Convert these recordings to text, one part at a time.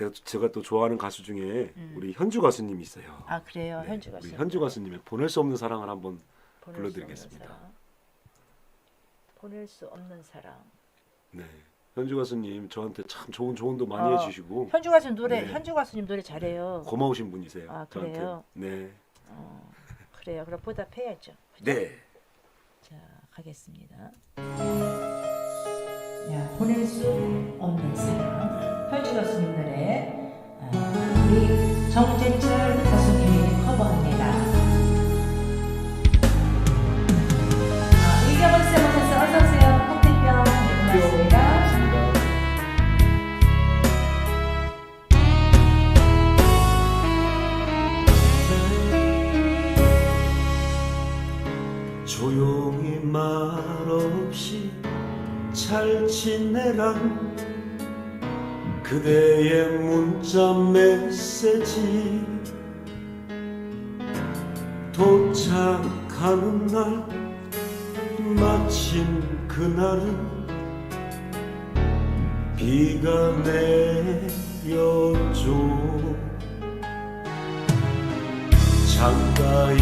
내가- 제가 또 좋아하는 가수 중에 음. 우리 현주 가수님이 있어요. 아 그래요 네, 현주 가수 우리 현주 가수님의 보낼 수 없는 사랑을 한번 보낼 불러드리겠습니다. 사랑. 보낼 수 없는 사랑 네. 현주 가수님 저한테 참 좋은 조언도 많이 어, 해주시고 현주 가수 노래 네. 현주 가수님 노래 잘해요 고마우신 분이세요. 아, 저한테. 그래요? 네. 어, 그래요 그럼 보답해야죠 네. 자 가겠습니다 야 보낼 수 없는 사랑 노래 아, 우리 정재철 가수님이 커버합니다. 아, 이경원 쌤 오셨어요 어서 오세요. 커피병 네, 고맙습니다. 조용히 말없이 잘 지내란 그대의 문자 메시지. 도착하는 날 마침 그날은 비가 내렸죠 창가에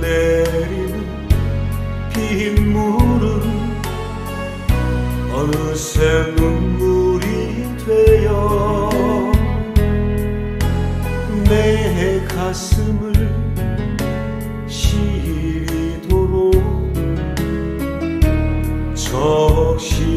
내리는 빗물은 어느새 눈물이 되어 내 가슴을 시리도록 적십니다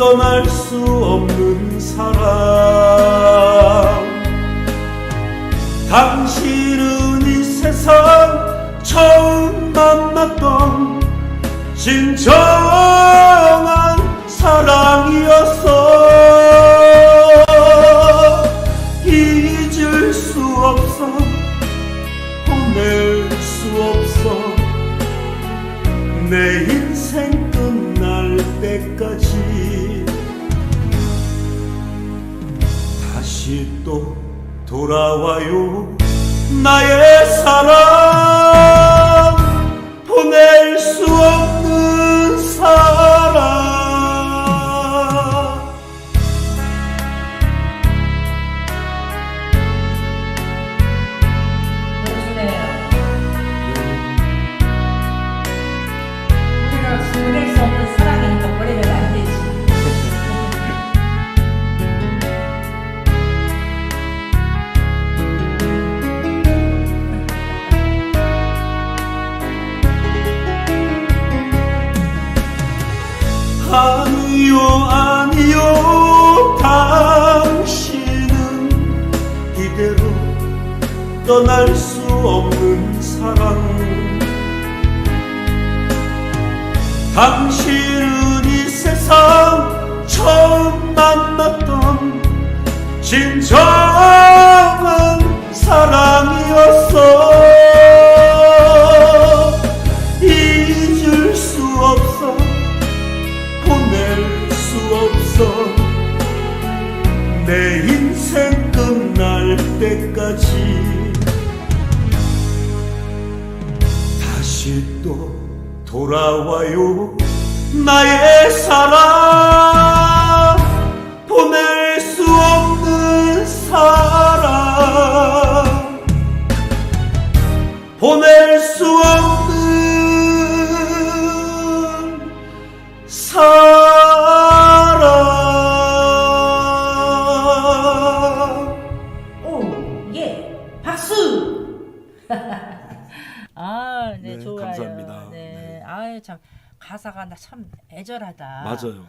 떠날 수 없는 사람. 당신은 이 세상 처음 만났던 진정한 사랑이었어 잊을 수 없어 보낼 수 없어. 내 인생 때까지 다시 또 돌아와요. 나의 사랑 떠날 수 없는 사랑. 당신은 이 세상 처음 만났던 진정한 사랑이었어. 잊을 수 없어 보낼 수 없어. 내 인생 돌아와요 나의 사랑 보낼 수 없는 사랑 보낼 수 없는 사랑 오, 예, 박수. 아, 네, 네, 좋아요. 감사합니다. 네, 네. 아유 참 가사가 나 참 애절하다. 맞아요